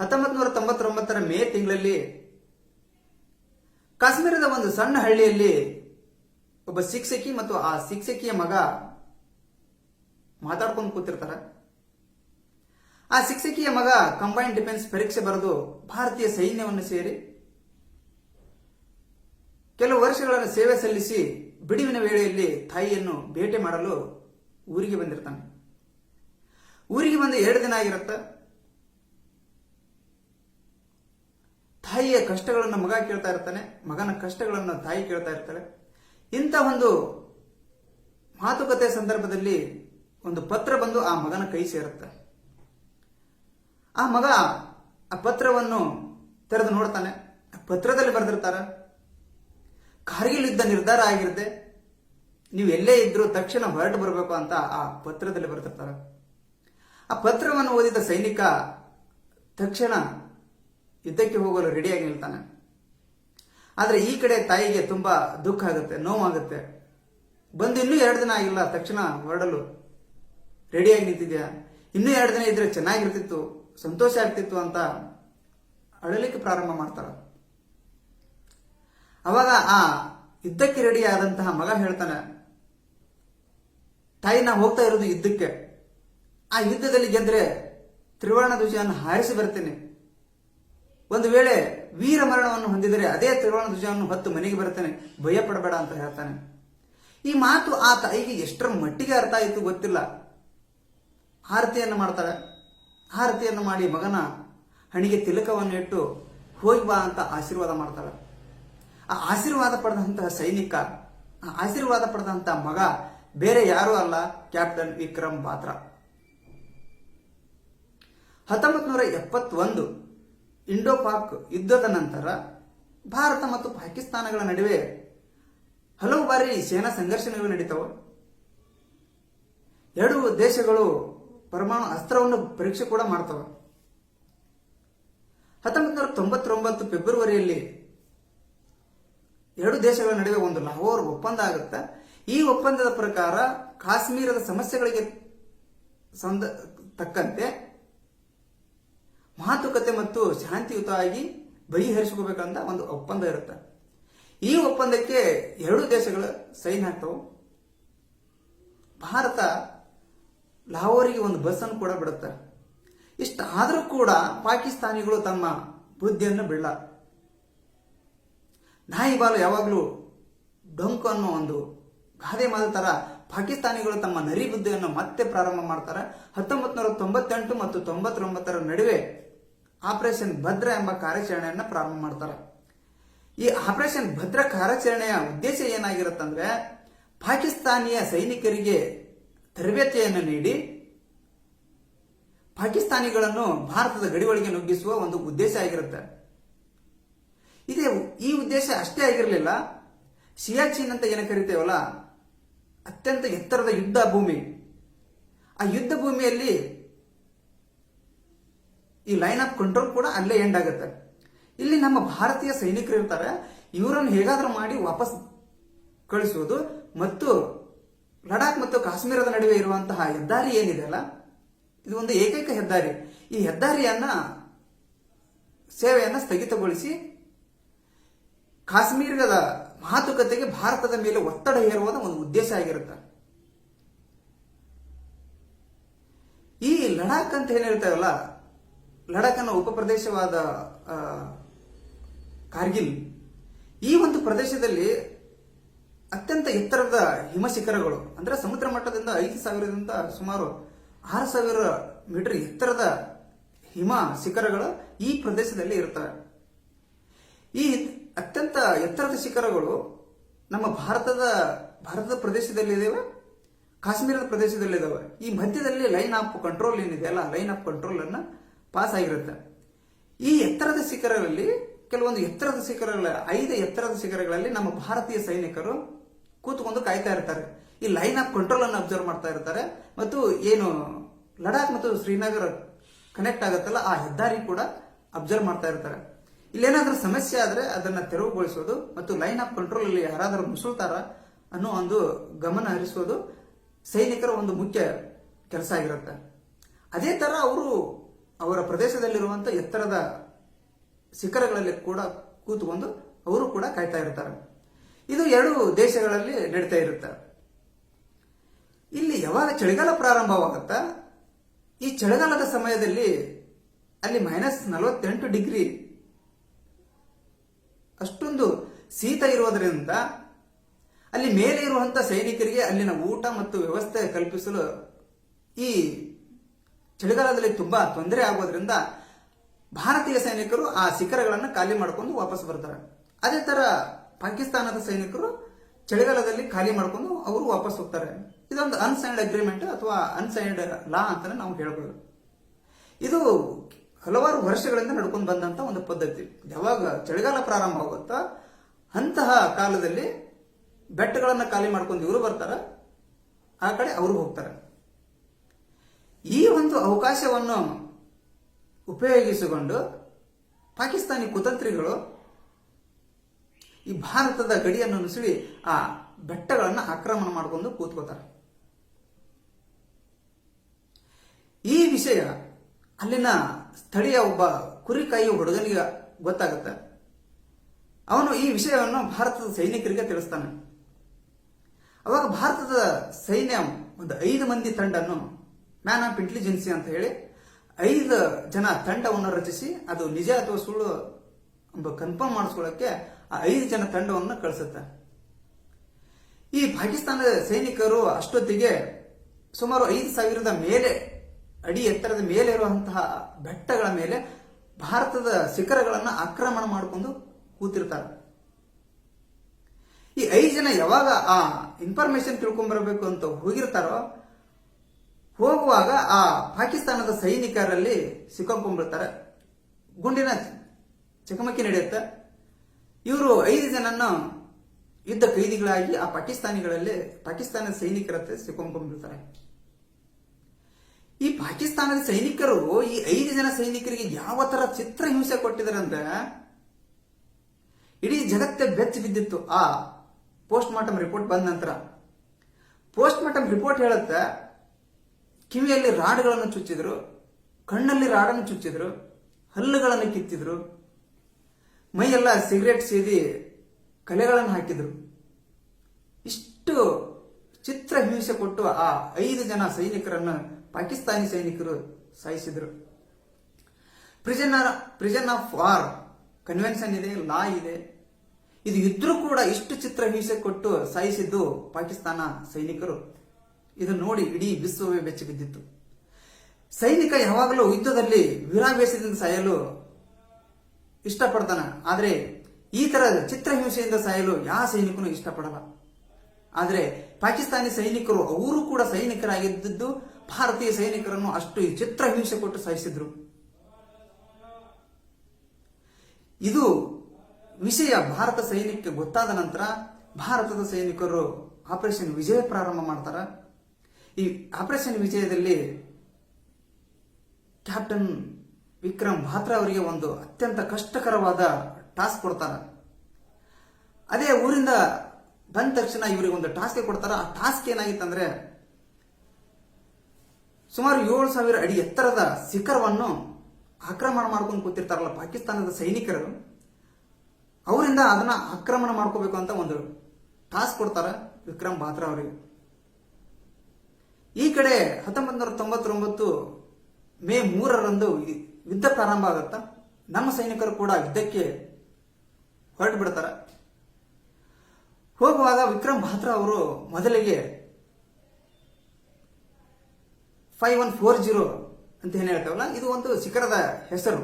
ಹತ್ತೊಂಬತ್ ನೂರ ತೊಂಬತ್ತೊಂಬತ್ತರ ಮೇ ತಿಂಗಳಲ್ಲಿ ಕಾಶ್ಮೀರದ ಒಂದು ಸಣ್ಣ ಹಳ್ಳಿಯಲ್ಲಿ ಒಬ್ಬ ಶಿಕ್ಷಕಿ ಮತ್ತು ಆ ಶಿಕ್ಷಕಿಯ ಮಗ ಮಾತಾಡ್ಕೊಂಡು ಕೂತಿರ್ತಾರ. ಆ ಶಿಕ್ಷಕಿಯ ಮಗ ಕಂಬೈನ್ಡ್ ಡಿಫೆನ್ಸ್ ಪರೀಕ್ಷೆ ಬರೆದು ಭಾರತೀಯ ಸೈನ್ಯವನ್ನು ಸೇರಿ ಕೆಲವು ವರ್ಷಗಳನ್ನು ಸೇವೆ ಸಲ್ಲಿಸಿ ಬಿಡುವಿನ ವೇಳೆಯಲ್ಲಿ ತಾಯಿಯನ್ನು ಭೇಟಿ ಮಾಡಲು ಊರಿಗೆ ಬಂದಿರ್ತಾನೆ. ಊರಿಗೆ ಬಂದು ಎರಡು ದಿನ ಆಗಿರುತ್ತ. ತಾಯಿಯ ಕಷ್ಟಗಳನ್ನು ಮಗ ಕೇಳ್ತಾ ಇರ್ತಾನೆ, ಮಗನ ಕಷ್ಟಗಳನ್ನು ತಾಯಿ ಕೇಳ್ತಾ ಇರ್ತಾಳೆ. ಇಂಥ ಒಂದು ಮಾತುಕತೆ ಸಂದರ್ಭದಲ್ಲಿ ಒಂದು ಪತ್ರ ಬಂದು ಆ ಮಗನ ಕೈ ಸೇರುತ್ತೆ. ಆ ಮಗ ಆ ಪತ್ರವನ್ನು ತೆರೆದು ನೋಡ್ತಾನೆ. ಪತ್ರದಲ್ಲಿ ಬರೆದಿರ್ತಾರ ಕಾರ್ಗಿಲ್ ಯುದ್ಧ ನಿರ್ಧಾರ ಆಗಿರುತ್ತೆ. ನೀವು ಎಲ್ಲೇ ಇದ್ರೂ ತಕ್ಷಣ ಹೊರಟು ಬರಬೇಕು ಅಂತ ಆ ಪತ್ರದಲ್ಲಿ ಬರೆದಿರ್ತಾರ. ಆ ಪತ್ರವನ್ನು ಓದಿದ ಸೈನಿಕ ತಕ್ಷಣ ಯುದ್ಧಕ್ಕೆ ಹೋಗಲು ರೆಡಿಯಾಗಿ ನಿಲ್ತಾನೆ. ಆದರೆ ಈ ಕಡೆ ತಾಯಿಗೆ ತುಂಬಾ ದುಃಖ ಆಗುತ್ತೆ, ನೋವಾಗುತ್ತೆ. ಬಂದು ಇನ್ನೂ ಎರಡು ದಿನ ಆಗಿಲ್ಲ, ತಕ್ಷಣ ಹೊರಡಲು. ರೆಡಿಯಾಗಿ ನಿಂತಿದ್ಯಾ? ಇನ್ನೂ ಎರಡು ದಿನ ಇದ್ರೆ ಚೆನ್ನಾಗಿರ್ತಿತ್ತು, ಸಂತೋಷ ಆಗ್ತಿತ್ತು ಅಂತ ಅಳಲಿಕ್ಕೆ ಪ್ರಾರಂಭ ಮಾಡ್ತಾರ. ಅವಾಗ ಆ ಯುದ್ಧಕ್ಕೆ ರೆಡಿ ಆದಂತಹ ಮಗ ಹೇಳ್ತಾನೆ, ತಾಯಿ ನಾವು ಹೋಗ್ತಾ ಇರೋದು ಯುದ್ಧಕ್ಕೆ. ಆ ಯುದ್ಧದಲ್ಲಿ ಗೆದ್ರೆ ತ್ರಿವರ್ಣ ಧ್ವಜವನ್ನು ಹಾರಿಸಿ ಬರ್ತೇನೆ. ಒಂದು ವೇಳೆ ವೀರ ಮರಣವನ್ನು ಹೊಂದಿದರೆ ಅದೇ ತ್ರಿವರ್ಣ ಧ್ವಜವನ್ನು ಹೊತ್ತು ಮನೆಗೆ ಬರ್ತಾನೆ ಭಯ ಪಡಬೇಡ ಅಂತ ಹೇಳ್ತಾನೆ. ಈ ಮಾತು ಆ ತಾಯಿಗೆ ಎಷ್ಟರ ಮಟ್ಟಿಗೆ ಅರ್ಥ ಆಯಿತು ಗೊತ್ತಿಲ್ಲ. ಆರತಿಯನ್ನು ಮಾಡ್ತಾಳೆ ಆರತಿಯನ್ನು ಮಾಡಿ ಮಗನ ಹಣಿಗೆ ತಿಲಕವನ್ನು ಇಟ್ಟು ಹೋಗಿ ಬಾ ಅಂತ ಆಶೀರ್ವಾದ ಮಾಡ್ತಾಳೆ ಆ ಆಶೀರ್ವಾದ ಪಡೆದಂತಹ ಸೈನಿಕ, ಆ ಆಶೀರ್ವಾದ ಪಡೆದಂತಹ ಮಗ ಬೇರೆ ಯಾರೂ ಅಲ್ಲ, ಕ್ಯಾಪ್ಟನ್ ವಿಕ್ರಮ್ ಬಾತ್ರಾ. ಹತ್ತೊಂಬತ್ತು ನೂರ ಎಪ್ಪತ್ತೊಂದು ಇಂಡೋ ಪಾಕ್ ಯುದ್ಧದ ನಂತರ ಭಾರತ ಮತ್ತು ಪಾಕಿಸ್ತಾನಗಳ ನಡುವೆ ಹಲವು ಬಾರಿ ಸೇನಾ ಸಂಘರ್ಷಗಳು ನಡೀತಾವ. ಎರಡು ದೇಶಗಳು ಪರಮಾಣು ಅಸ್ತ್ರವನ್ನು ಪರೀಕ್ಷೆ ಕೂಡ ಮಾಡ್ತವೆ. ಹತ್ತೊಂಬತ್ತು ನೂರ ತೊಂಬತ್ತೊಂಬತ್ತು ಫೆಬ್ರವರಿಯಲ್ಲಿ ಎರಡು ದೇಶಗಳ ನಡುವೆ ಒಂದು ಲಾಹೋರ್ ಒಪ್ಪಂದ ಆಗುತ್ತೆ. ಈ ಒಪ್ಪಂದದ ಪ್ರಕಾರ ಕಾಶ್ಮೀರದ ಸಮಸ್ಯೆಗಳಿಗೆ ತಕ್ಕಂತೆ ಮಾತುಕತೆ ಮತ್ತು ಶಾಂತಿಯುತವಾಗಿ ಬಗೆಹರಿಸಿಕೋಬೇಕಂತ ಒಂದು ಒಪ್ಪಂದ ಇರುತ್ತೆ. ಈ ಒಪ್ಪಂದಕ್ಕೆ ಎರಡು ದೇಶಗಳು ಸೈನ್ ಹಾಕ್ತವು ಭಾರತ ಲಾಹೋರಿಗೆ ಒಂದು ಬಸ್ ಅನ್ನು ಕೂಡ ಬಿಡುತ್ತೆ. ಇಷ್ಟಾದರೂ ಕೂಡ ಪಾಕಿಸ್ತಾನಿಗಳು ತಮ್ಮ ಬುದ್ಧಿಯನ್ನು ಬಿಡಲ್ಲ. ನಾಯಿ ಬಾಲು ಯಾವಾಗಲೂ ಡೊಂಕು ಅನ್ನೋ ಒಂದು ಗಾದೆ ಮಾದ ಪಾಕಿಸ್ತಾನಿಗಳು ತಮ್ಮ ನರಿ ಬುದ್ಧಿಯನ್ನು ಮತ್ತೆ ಪ್ರಾರಂಭ ಮಾಡ್ತಾರೆ. ಹತ್ತೊಂಬತ್ತು ನೂರ ತೊಂಬತ್ತೆಂಟು ಮತ್ತು ತೊಂಬತ್ತೊಂಬತ್ತರ ನಡುವೆ ಆಪರೇಷನ್ ಭದ್ರ ಎಂಬ ಕಾರ್ಯಾಚರಣೆಯನ್ನು ಪ್ರಾರಂಭ ಮಾಡ್ತಾರೆ. ಈ ಆಪರೇಷನ್ ಭದ್ರ ಕಾರ್ಯಾಚರಣೆಯ ಉದ್ದೇಶ ಏನಾಗಿರುತ್ತಂದ್ರೆ ಪಾಕಿಸ್ತಾನಿಯ ಸೈನಿಕರಿಗೆ ತರಬೇತಿಯನ್ನು ನೀಡಿ ಪಾಕಿಸ್ತಾನಿಗಳನ್ನು ಭಾರತದ ಗಡಿಯೊಳಗೆ ನುಗ್ಗಿಸುವ ಒಂದು ಉದ್ದೇಶ ಆಗಿರುತ್ತೆ. ಇದೇ ಈ ಉದ್ದೇಶ ಅಷ್ಟೇ ಆಗಿರಲಿಲ್ಲ. ಸಿಯಾಚಿನ್ ಅಂತ ಏನು ಕರಿತೇವಲ್ಲ? ಅತ್ಯಂತ ಎತ್ತರದ ಯುದ್ಧ ಭೂಮಿ. ಆ ಯುದ್ಧ ಭೂಮಿಯಲ್ಲಿ ಈ ಲೈನ್ ಆಫ್ ಕಂಟ್ರೋಲ್ ಕೂಡ ಅಲ್ಲೇ ಎಂಡ್ ಆಗುತ್ತೆ. ಇಲ್ಲಿ ನಮ್ಮ ಭಾರತೀಯ ಸೈನಿಕರು ಇರ್ತಾರೆ. ಇವರನ್ನು ಹೇಗಾದ್ರೂ ಮಾಡಿ ವಾಪಸ್ ಕಳಿಸುವುದು ಮತ್ತು ಲಡಾಖ್ ಮತ್ತು ಕಾಶ್ಮೀರದ ನಡುವೆ ಇರುವಂತಹ ಹೆದ್ದಾರಿ ಏನಿದೆ ಅಲ್ಲ, ಇದು ಒಂದು ಏಕೈಕ ಹೆದ್ದಾರಿ. ಈ ಹೆದ್ದಾರಿಯನ್ನ ಸೇವೆಯನ್ನ ಸ್ಥಗಿತಗೊಳಿಸಿ ಕಾಶ್ಮೀರದ ಮಾತುಕತೆಗೆ ಭಾರತದ ಮೇಲೆ ಒತ್ತಡ ಹೇರುವುದು ಒಂದು ಉದ್ದೇಶ ಆಗಿರುತ್ತೆ. ಈ ಲಡಾಖ್ ಅಂತ ಏನಿರ್ತೇವಲ್ಲ ಲಡಾಖನ ಉಪಪ್ರದೇಶವಾದ ಕಾರ್ಗಿಲ್, ಈ ಒಂದು ಪ್ರದೇಶದಲ್ಲಿ ಅತ್ಯಂತ ಎತ್ತರದ ಹಿಮ ಶಿಖರಗಳು ಅಂದ್ರೆ ಸಮುದ್ರ ಮಟ್ಟದಿಂದ ಐದು ಸಾವಿರದಿಂದ ಸುಮಾರು ಆರು ಸಾವಿರ ಮೀಟರ್ ಎತ್ತರದ ಹಿಮ ಶಿಖರಗಳು ಈ ಪ್ರದೇಶದಲ್ಲಿ ಇರ್ತವೆ ಈ ಅತ್ಯಂತ ಎತ್ತರದ ಶಿಖರಗಳು ನಮ್ಮ ಭಾರತದ ಭಾರತದ ಪ್ರದೇಶದಲ್ಲಿ ಇದಾವೆ, ಕಾಶ್ಮೀರದ ಪ್ರದೇಶದಲ್ಲಿದ್ದಾವೆ ಈ ಮಧ್ಯದಲ್ಲಿ ಲೈನ್ ಆಫ್ ಕಂಟ್ರೋಲ್ ಏನಿದೆ ಅಲ್ಲ, ಲೈನ್ ಆಫ್ ಕಂಟ್ರೋಲ್ ಅನ್ನ ಪಾಸ್ ಆಗಿರುತ್ತೆ ಈ ಎತ್ತರದ ಶಿಖರಗಳಲ್ಲಿ, ಕೆಲವೊಂದು ಎತ್ತರದ ಶಿಖರಗಳ, ಐದು ಎತ್ತರದ ಶಿಖರಗಳಲ್ಲಿ ನಮ್ಮ ಭಾರತೀಯ ಸೈನಿಕರು ಕೂತ್ಕೊಂಡು ಕಾಯ್ತಾ ಇರ್ತಾರೆ. ಈ ಲೈನ್ ಆಫ್ ಕಂಟ್ರೋಲ್ ಅನ್ನು ಅಬ್ಸರ್ವ್ ಮಾಡ್ತಾ ಇರ್ತಾರೆ. ಮತ್ತು ಏನು, ಲಡಾಖ್ ಮತ್ತು ಶ್ರೀನಗರ ಕನೆಕ್ಟ್ ಆಗುತ್ತಲ್ಲ, ಆ ಹೆದ್ದಾರಿ ಕೂಡ ಅಬ್ಸರ್ವ್ ಮಾಡ್ತಾ ಇರ್ತಾರೆ. ಇಲ್ಲೇನಾದ್ರೂ ಸಮಸ್ಯೆ ಆದ್ರೆ ಅದನ್ನ ತೆರವುಗೊಳಿಸೋದು ಮತ್ತು ಲೈನ್ ಆಫ್ ಕಂಟ್ರೋಲ್ ಅಲ್ಲಿ ಯಾರಾದರೂ ನುಸುಳ್ತಾರ ಅನ್ನೋ ಒಂದು ಗಮನ ಹರಿಸೋದು ಸೈನಿಕರ ಒಂದು ಮುಖ್ಯ ಕೆಲಸ ಆಗಿರುತ್ತೆ. ಅದೇ ತರ ಅವರು ಅವರ ಪ್ರದೇಶದಲ್ಲಿರುವಂತ ಎತ್ತರದ ಶಿಖರಗಳಲ್ಲಿ ಕೂಡ ಕೂತ್ಕೊಂಡು ಅವರು ಕೂಡ ಕಾಯ್ತಾ ಇರ್ತಾರೆ ಇದು ಎರಡು ದೇಶಗಳಲ್ಲಿ ನಡೀತಾ ಇರುತ್ತೆ. ಇಲ್ಲಿ ಯಾವಾಗ ಚಳಿಗಾಲ ಪ್ರಾರಂಭವಾಗುತ್ತಾ, ಈ ಚಳಿಗಾಲದ ಸಮಯದಲ್ಲಿ ಅಲ್ಲಿ ಮೈನಸ್ ನಲವತ್ತೆಂಟು ಡಿಗ್ರಿ ಅಷ್ಟೊಂದು ಶೀತ ಇರುವುದರಿಂದ ಅಲ್ಲಿ ಮೇಲೆ ಇರುವಂತ ಸೈನಿಕರಿಗೆ ಅಲ್ಲಿನ ಊಟ ಮತ್ತು ವ್ಯವಸ್ಥೆ ಕಲ್ಪಿಸಲು ಈ ಚಳಿಗಾಲದಲ್ಲಿ ತುಂಬಾ ತೊಂದರೆ ಆಗೋದ್ರಿಂದ ಭಾರತೀಯ ಸೈನಿಕರು ಆ ಶಿಖರಗಳನ್ನು ಖಾಲಿ ಮಾಡಿಕೊಂಡು ವಾಪಸ್ ಬರ್ತಾರೆ. ಅದೇ ತರ ಪಾಕಿಸ್ತಾನದ ಸೈನಿಕರು ಚಳಿಗಾಲದಲ್ಲಿ ಖಾಲಿ ಮಾಡಿಕೊಂಡು ಅವರು ವಾಪಸ್ ಹೋಗ್ತಾರೆ. ಇದೊಂದು ಅನ್ಸೈನ್ಡ್ ಅಗ್ರಿಮೆಂಟ್ ಅಥವಾ ಅನ್ಸೈನ್ಡ್ ಲಾ ಅಂತಾನೆ ನಾವು ಹೇಳ್ಬೋದು. ಇದು ಹಲವಾರು ವರ್ಷಗಳಿಂದ ನಡ್ಕೊಂಡು ಬಂದಂತ ಒಂದು ಪದ್ಧತಿ. ಯಾವಾಗ ಚಳಿಗಾಲ ಪ್ರಾರಂಭ ಆಗುತ್ತಾ ಅಂತಹ ಕಾಲದಲ್ಲಿ ಬೆಟ್ಟಗಳನ್ನು ಖಾಲಿ ಮಾಡ್ಕೊಂಡು ಇವರು ಬರ್ತಾರೆ, ಆ ಕಡೆ ಅವರು ಹೋಗ್ತಾರೆ. ಈ ಒಂದು ಅವಕಾಶವನ್ನು ಉಪಯೋಗಿಸಿಕೊಂಡು ಪಾಕಿಸ್ತಾನಿ ಕುತಂತ್ರಿಗಳು ಈ ಭಾರತದ ಗಡಿಯನ್ನು ನುಸುಳಿ ಆ ಬೆಟ್ಟಗಳನ್ನು ಆಕ್ರಮಣ ಮಾಡಿಕೊಂಡು ಕೂತ್ಕೋತಾರೆ. ಈ ವಿಷಯ ಅಲ್ಲಿನ ಸ್ಥಳೀಯ ಒಬ್ಬ ಕುರಿಕಾಯಿ ಹುಡುಗನಿಗೆ ಗೊತ್ತಾಗುತ್ತೆ. ಅವನು ಈ ವಿಷಯವನ್ನು ಭಾರತದ ಸೈನಿಕರಿಗೆ ತಿಳಿಸ್ತಾನೆ. ಅವಾಗ ಭಾರತದ ಸೈನ್ಯ ಒಂದು ಐದು ಮಂದಿ ತಂಡನ್ನು ಮ್ಯಾನ್ ಆಫ್ ಇಂಟೆಲಿಜೆನ್ಸಿ ಅಂತ ಹೇಳಿ ಐದು ಜನ ತಂಡವನ್ನು ರಚಿಸಿ ಅದು ನಿಜ ಅಥವಾ ಸುಳ್ಳು ಕನ್ಫರ್ಮ್ ಮಾಡಿಸ್ಕೊಳ್ಳಕ್ಕೆ ಆ ಐದು ಜನ ತಂಡವನ್ನು ಕಳಿಸುತ್ತೆ. ಈ ಪಾಕಿಸ್ತಾನದ ಸೈನಿಕರು ಅಷ್ಟೊತ್ತಿಗೆ ಸುಮಾರು ಐದು ಸಾವಿರದ ಮೇಲೆ, ಅಡಿ ಎತ್ತರದ ಮೇಲೆ ಇರುವಂತಹ ಬೆಟ್ಟಗಳ ಮೇಲೆ ಭಾರತದ ಶಿಖರಗಳನ್ನು ಆಕ್ರಮಣ ಮಾಡಿಕೊಂಡು ಕೂತಿರ್ತಾರೆ. ಈ ಐದು ಜನ ಯಾವಾಗ ಆ ಇನ್ಫಾರ್ಮೇಶನ್ ತಿಳ್ಕೊಂಡ್ಬರ್ಬೇಕು ಅಂತ ಹೋಗಿರ್ತಾರೋ ಹೋಗುವಾಗ ಆ ಪಾಕಿಸ್ತಾನದ ಸೈನಿಕರಲ್ಲಿ ಸಿಕ್ಕಾಕೊಂಡ್ಬಿಡ್ತಾರೆ ಗುಂಡಿನ ಚಕಮಕಿ ನಡೆಯುತ್ತೆ. ಇವರು ಐದು ಜನನ ಯುದ್ಧ ಕೈದಿಗಳಾಗಿ ಆ ಪಾಕಿಸ್ತಾನಿಗಳಲ್ಲಿ ಪಾಕಿಸ್ತಾನದ ಸೈನಿಕರ ಹತ್ರ ಸಿಕ್ಕೊಂಡ್ಬಿಡ್ತಾರೆ ಈ ಪಾಕಿಸ್ತಾನದ ಸೈನಿಕರು, ಈ ಐದು ಜನ ಸೈನಿಕರಿಗೆ ಯಾವ ತರ ಚಿತ್ರ ಹಿಂಸೆ ಕೊಟ್ಟಿದ್ದಾರೆ ಅಂದ್ರೆ ಇಡೀ ಜಗತ್ತೇ ಬೆಚ್ಚ ಬಿದ್ದಿತ್ತು ಆ ಪೋಸ್ಟ್ ಮಾರ್ಟಮ್ ರಿಪೋರ್ಟ್ ಬಂದ ನಂತರ. ಪೋಸ್ಟ್ ಮಾರ್ಟಮ್ ರಿಪೋರ್ಟ್ ಹೇಳುತ್ತೆ ಕಿವಿಯಲ್ಲಿ ರಾಡ್ಗಳನ್ನು ಚುಚ್ಚಿದ್ರು, ಕಣ್ಣಲ್ಲಿ ರಾಡನ್ನು ಚುಚ್ಚಿದ್ರು, ಹಲ್ಲುಗಳನ್ನು ಕಿತ್ತಿದ್ರು, ಮೈಯೆಲ್ಲ ಸಿಗರೇಟ್ ಸೇದಿ ಕಲೆಗಳನ್ನು ಹಾಕಿದ್ರು. ಇಷ್ಟು ಚಿತ್ರ ಹಿಂಸೆ ಕೊಟ್ಟು ಆ ಐದು ಜನ ಸೈನಿಕರನ್ನು, ಪಾಕಿಸ್ತಾನಿ ಸೈನಿಕರು ಸಾಯಿಸಿದ್ರು. Prison prison of war convention ಇದೆ ಲಾ ಇದೆ. ಇದು ಇದ್ರೂ ಕೂಡ ಇಷ್ಟು ಚಿತ್ರ ಹಿಂಸೆ ಕೊಟ್ಟು ಸಾಯಿಸಿದ್ದು ಪಾಕಿಸ್ತಾನ ಸೈನಿಕರು. ಇದು ನೋಡಿ ಇಡೀ ವಿಶ್ವವೇ ಬೆಚ್ಚಿ ಬಿದ್ದಿತ್ತು. ಸೈನಿಕ ಯಾವಾಗಲೂ ಯುದ್ಧದಲ್ಲಿ ವೀರಾವೇಶದಿಂದ ಸಾಯಲು ಇಷ್ಟಪಡ್ತಾನೆ. ಆದರೆ ಈ ತರ ಚಿತ್ರಹಿಂಸೆಯಿಂದ ಸಾಯಲು ಯಾವ ಸೈನಿಕನು ಇಷ್ಟಪಡಲ್ಲ. ಆದರೆ ಪಾಕಿಸ್ತಾನಿ ಸೈನಿಕರು, ಅವರು ಕೂಡ ಸೈನಿಕರಾಗಿದ್ದು ಭಾರತೀಯ ಸೈನಿಕರನ್ನು ಅಷ್ಟು ಚಿತ್ರಹಿಂಸೆ ಕೊಟ್ಟು ಸಾಯಿಸಿದ್ರು. ಇದು ವಿಷಯ ಭಾರತ ಸೈನಿಕಕ್ಕೆ ಗೊತ್ತಾದ ನಂತರ ಭಾರತದ ಸೈನಿಕರು ಆಪರೇಷನ್ ವಿಜಯ ಪ್ರಾರಂಭ ಮಾಡ್ತಾರ. ಈ ಆಪರೇಷನ್ ವಿಜಯದಲ್ಲಿ ಕ್ಯಾಪ್ಟನ್ ವಿಕ್ರಮ್ ಬಾತ್ರಾ ಅವರಿಗೆ ಒಂದು ಅತ್ಯಂತ ಕಷ್ಟಕರವಾದ ಟಾಸ್ಕ್ ಕೊಡ್ತಾರ. ಅದೇ ಊರಿಂದ ಬಂದ ತಕ್ಷಣ ಇವರಿಗೆ ಒಂದು ಟಾಸ್ಕ್ ಕೊಡ್ತಾರ. ಆ ಟಾಸ್ಕ್ ಏನಾಗಿತ್ತಂದ್ರೆ ಸುಮಾರು ಏಳು ಸಾವಿರ ಅಡಿ ಎತ್ತರದ ಶಿಖರವನ್ನು ಆಕ್ರಮಣ ಮಾಡ್ಕೊಂಡು ಕೂತಿರ್ತಾರಲ್ಲ ಪಾಕಿಸ್ತಾನದ ಸೈನಿಕರು. ಅವರಿಂದ ಅದನ್ನ ಆಕ್ರಮಣ ಮಾಡ್ಕೋಬೇಕು ಅಂತ ಒಂದು ಟಾಸ್ಕ್ ಕೊಡ್ತಾರೆ ವಿಕ್ರಮ್ ಬಾತ್ರಾ ಅವರಿಗೆ. ಈ ಕಡೆ ಹತ್ತೊಂಬತ್ತು ತೊಂಬತ್ತೊಂಬತ್ತು ಮೇ ಮೂರರಂದು ಯುದ್ಧ ಪ್ರಾರಂಭ ಆಗತ್ತ? ನಮ್ಮ ಸೈನಿಕರು ಕೂಡ ಯುದ್ಧಕ್ಕೆ ಹೊರಟು ಬಿಡ್ತಾರೆ ಹೋಗುವಾಗ ವಿಕ್ರಮ್ ಬಾತ್ರಾ ಅವರು ಮೊದಲಿಗೆ ಫೈವ್ ಒನ್ ಫೋರ್ ಜೀರೋ ಅಂತ ಏನ್ ಹೇಳ್ತಾವಲ್ಲ ಇದು ಒಂದು ಶಿಖರದ ಹೆಸರು.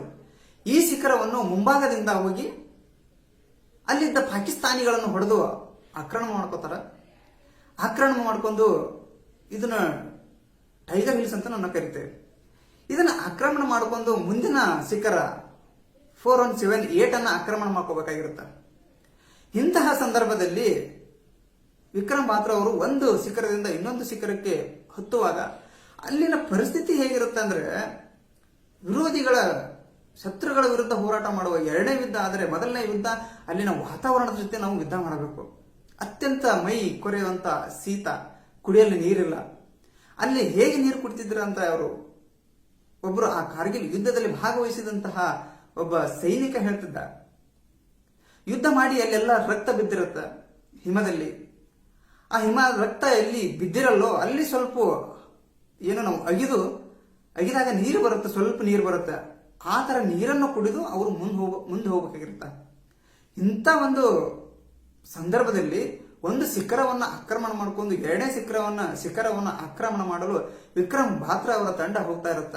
ಈ ಶಿಖರವನ್ನು ಮುಂಭಾಗದಿಂದ ಹೋಗಿ ಅಲ್ಲಿದ್ದ ಪಾಕಿಸ್ತಾನಿಗಳನ್ನು ಹೊಡೆದು ಆಕ್ರಮಣ ಮಾಡ್ಕೋತಾರ. ಆಕ್ರಮಣ ಮಾಡ್ಕೊಂಡು ಇದನ್ನ ಟೈಗರ್ ಹಿಲ್ಸ್ ಅಂತ ನಾನು ಕರಿತೇವೆ ಇದನ್ನ ಆಕ್ರಮಣ ಮಾಡಿಕೊಂಡು ಮುಂದಿನ ಶಿಖರ ಫೋರ್ ಒನ್ ಸೆವೆನ್ ಏಟ್ ಅನ್ನ ಆಕ್ರಮಣ ಮಾಡ್ಕೋಬೇಕಾಗಿರುತ್ತೆ. ಇಂತಹ ಸಂದರ್ಭದಲ್ಲಿ ವಿಕ್ರಮ್ ಬಾತ್ರ ಅವರು ಒಂದು ಶಿಖರದಿಂದ ಇನ್ನೊಂದು ಶಿಖರಕ್ಕೆ ಹತ್ತುವಾಗ ಅಲ್ಲಿನ ಪರಿಸ್ಥಿತಿ ಹೇಗಿರುತ್ತೆ ಅಂದ್ರೆ ವಿರೋಧಿಗಳ ಶತ್ರುಗಳ ವಿರುದ್ಧ ಹೋರಾಟ ಮಾಡುವ ಎರಡನೇ ಯುದ್ಧ ಆದರೆ ಮೊದಲನೇ ಯುದ್ಧ ಅಲ್ಲಿನ ವಾತಾವರಣದ ಜೊತೆ ನಾವು ಯುದ್ಧ ಮಾಡಬೇಕು. ಅತ್ಯಂತ ಮೈ ಕೊರೆಯುವಂತ ಶೀತ ಕುಡಿಯಲು ನೀರಿಲ್ಲ. ಅಲ್ಲಿ ಹೇಗೆ ನೀರು ಕುಡಿತಿದ್ರ ಅಂತ ಅವರು ಒಬ್ಬರು ಆ ಕಾರ್ಗಿಲ್ ಯುದ್ಧದಲ್ಲಿ ಭಾಗವಹಿಸಿದಂತಹ ಒಬ್ಬ ಸೈನಿಕ ಹೇಳ್ತಿದ್ದ. ಯುದ್ಧ ಮಾಡಿ ಅಲ್ಲೆಲ್ಲ ರಕ್ತ ಬಿದ್ದಿರುತ್ತ ಹಿಮದಲ್ಲಿ. ಆ ಹಿಮ ರಕ್ತ ಎಲ್ಲಿ ಬಿದ್ದಿರಲ್ಲೋ ಅಲ್ಲಿ ಸ್ವಲ್ಪ ಏನು ನಾವು ಅಗಿದು, ಅಗಿದಾಗ ನೀರು ಬರುತ್ತೆ, ಸ್ವಲ್ಪ ನೀರು ಬರುತ್ತೆ. ಆ ಥರ ನೀರನ್ನು ಕುಡಿದು ಅವರು ಮುಂದೆ ಹೋಗ, ಮುಂದೆ ಹೋಗ್ಬೇಕಾಗಿರುತ್ತ. ಇಂಥ ಒಂದು ಸಂದರ್ಭದಲ್ಲಿ ಒಂದು ಶಿಖರವನ್ನ ಆಕ್ರಮಣ ಮಾಡ್ಕೊಂಡು ಎರಡನೇ ಶಿಖರವನ್ನ ಶಿಖರವನ್ನ ಆಕ್ರಮಣ ಮಾಡಲು ವಿಕ್ರಮ್ ಬಾತ್ರ ಅವರ ತಂಡ ಹೋಗ್ತಾ ಇರುತ್ತ?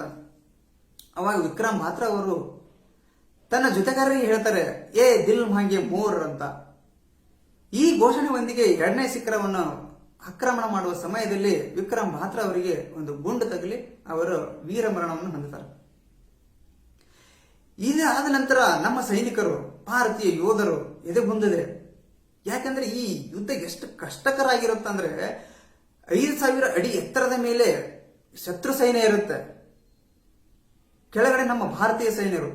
ಅವಾಗ ವಿಕ್ರಮ್ ಬಾತ್ರ ಅವರು ತನ್ನ ಜೊತೆಗಾರರಿಗೆ ಹೇಳ್ತಾರೆ, ಏ ದಿಲ್ ಮಾಂಗೆ ಮೋರ್ ಅಂತ. ಈ ಘೋಷಣೆಯೊಂದಿಗೆ ಎರಡನೇ ಶಿಖರವನ್ನು ಆಕ್ರಮಣ ಮಾಡುವ ಸಮಯದಲ್ಲಿ ವಿಕ್ರಮ್ ಬಾತ್ರ ಅವರಿಗೆ ಒಂದು ಗುಂಡು ತಗಲಿ, ಅವರು ವೀರ ಮರಣವನ್ನು ಹೊಂದುತ್ತಾರೆ. ಇದಾದ ನಂತರ ನಮ್ಮ ಸೈನಿಕರು, ಭಾರತೀಯ ಯೋಧರು ಎದೆಗುಂದಿದೆ ಯಾಕಂದ್ರೆ ಈ ಯುದ್ಧ ಎಷ್ಟು ಕಷ್ಟಕರ ಆಗಿರುತ್ತಂದ್ರೆ ಐದು ಸಾವಿರ ಅಡಿ ಎತ್ತರದ ಮೇಲೆ ಶತ್ರು ಸೈನ್ಯ ಇರುತ್ತೆ. ಕೆಳಗಡೆ ನಮ್ಮ ಭಾರತೀಯ ಸೈನ್ಯರು.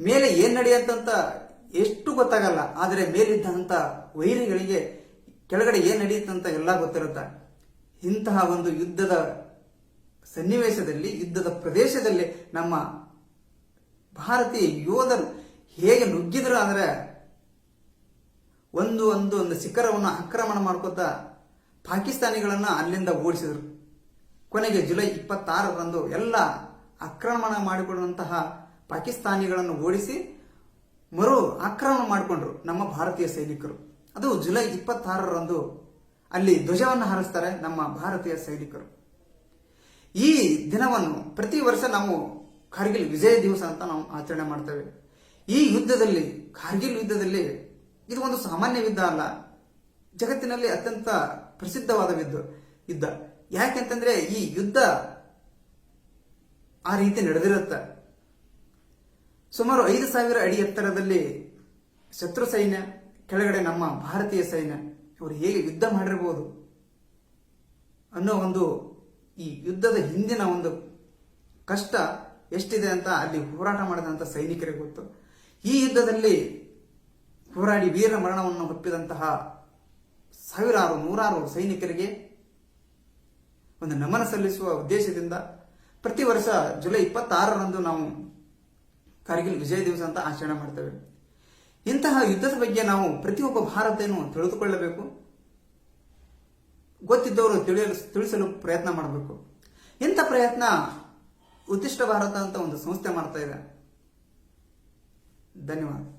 ಮೇಲೆ ಏನ್ ನಡೆಯುತ್ತಂತ ಎಷ್ಟು ಗೊತ್ತಾಗಲ್ಲ, ಆದರೆ ಮೇಲಿದ್ದಂತ ವೈರಿಗಳಿಗೆ ಕೆಳಗಡೆ ಏನ್ ನಡೆಯುತ್ತಂತ ಎಲ್ಲ ಗೊತ್ತಿರುತ್ತೆ. ಇಂತಹ ಒಂದು ಯುದ್ಧದ ಸನ್ನಿವೇಶದಲ್ಲಿ, ಯುದ್ಧದ ಪ್ರದೇಶದಲ್ಲಿ ನಮ್ಮ ಭಾರತೀಯ ಯೋಧರು ಹೇಗೆ ನುಗ್ಗಿದ್ರು ಅಂದ್ರೆ ಒಂದು ಒಂದು ಒಂದು ಶಿಖರವನ್ನು ಆಕ್ರಮಣ ಮಾಡ್ಕೋತಾ ಪಾಕಿಸ್ತಾನಿಗಳನ್ನು ಅಲ್ಲಿಂದ ಓಡಿಸಿದರು. ಕೊನೆಗೆ ಜುಲೈ ಇಪ್ಪತ್ತಾರರಂದು ಎಲ್ಲ ಆಕ್ರಮಣ ಮಾಡಿಕೊಂಡಂತಹ ಪಾಕಿಸ್ತಾನಿಗಳನ್ನು ಓಡಿಸಿ ಮರು ಆಕ್ರಮಣ ಮಾಡಿಕೊಂಡ್ರು ನಮ್ಮ ಭಾರತೀಯ ಸೈನಿಕರು. ಅದು ಜುಲೈ ಇಪ್ಪತ್ತಾರರಂದು ಅಲ್ಲಿ ಧ್ವಜವನ್ನು ಹಾರಿಸ್ತಾರೆ ನಮ್ಮ ಭಾರತೀಯ ಸೈನಿಕರು. ಈ ದಿನವನ್ನು ಪ್ರತಿ ವರ್ಷ ನಾವು ಕಾರ್ಗಿಲ್ ವಿಜಯ ದಿವಸ ಅಂತ ನಾವು ಆಚರಣೆ ಮಾಡ್ತೇವೆ. ಈ ಯುದ್ಧದಲ್ಲಿ, ಕಾರ್ಗಿಲ್ ಯುದ್ಧದಲ್ಲಿ ಇದು ಒಂದು ಸಾಮಾನ್ಯ ಯುದ್ಧ ಅಲ್ಲ. ಜಗತ್ತಿನಲ್ಲಿ ಅತ್ಯಂತ ಪ್ರಸಿದ್ಧವಾದ ಯುದ್ಧ. ಯಾಕೆಂತಂದ್ರೆ ಈ ಯುದ್ಧ ಆ ರೀತಿ ನಡೆದಿರುತ್ತ. ಸುಮಾರು ಐದು ಸಾವಿರ ಅಡಿ ಎತ್ತರದಲ್ಲಿ ಶತ್ರು ಸೈನ್ಯ, ಕೆಳಗಡೆ ನಮ್ಮ ಭಾರತೀಯ ಸೈನ್ಯ ಅವರು ಹೇಗೆ ಯುದ್ಧ ಮಾಡಿರಬಹುದು ಅನ್ನೋ ಒಂದು ಈ ಯುದ್ಧದ ಹಿಂದಿನ ಒಂದು ಕಷ್ಟ ಎಷ್ಟಿದೆ ಅಂತ ಅಲ್ಲಿ ಹೋರಾಟ ಮಾಡಿದಂಥ ಸೈನಿಕರಿಗೆ ಗೊತ್ತು. ಈ ಯುದ್ಧದಲ್ಲಿ ಹೋರಾಡಿ ವೀರ ಮರಣವನ್ನು ಒಪ್ಪಿದಂತಹ ಸಾವಿರಾರು, ನೂರಾರು ಸೈನಿಕರಿಗೆ ಒಂದು ನಮನ ಸಲ್ಲಿಸುವ ಉದ್ದೇಶದಿಂದ ಪ್ರತಿ ವರ್ಷ ಜುಲೈ ಇಪ್ಪತ್ತಾರರಂದು ನಾವು ಕಾರ್ಗಿಲ್ ವಿಜಯ ದಿವಸ ಅಂತ ಆಚರಣೆ ಮಾಡ್ತೇವೆ. ಇಂತಹ ಯುದ್ಧದ ಬಗ್ಗೆ ನಾವು ಪ್ರತಿಯೊಬ್ಬ ಭಾರತೀಯನು ತಿಳಿದುಕೊಳ್ಳಬೇಕು. ಗೊತ್ತಿದ್ದವರು ತಿಳಿಯಲು, ತಿಳಿಸಲು ಪ್ರಯತ್ನ ಮಾಡಬೇಕು. ಇಂಥ ಪ್ರಯತ್ನ ಉದ್ದಿಷ್ಟ ಭಾರತ ಅಂತ ಒಂದು ಸಂಸ್ಥೆ ಮಾಡ್ತಾ ಇದೆ. ಧನ್ಯವಾದ.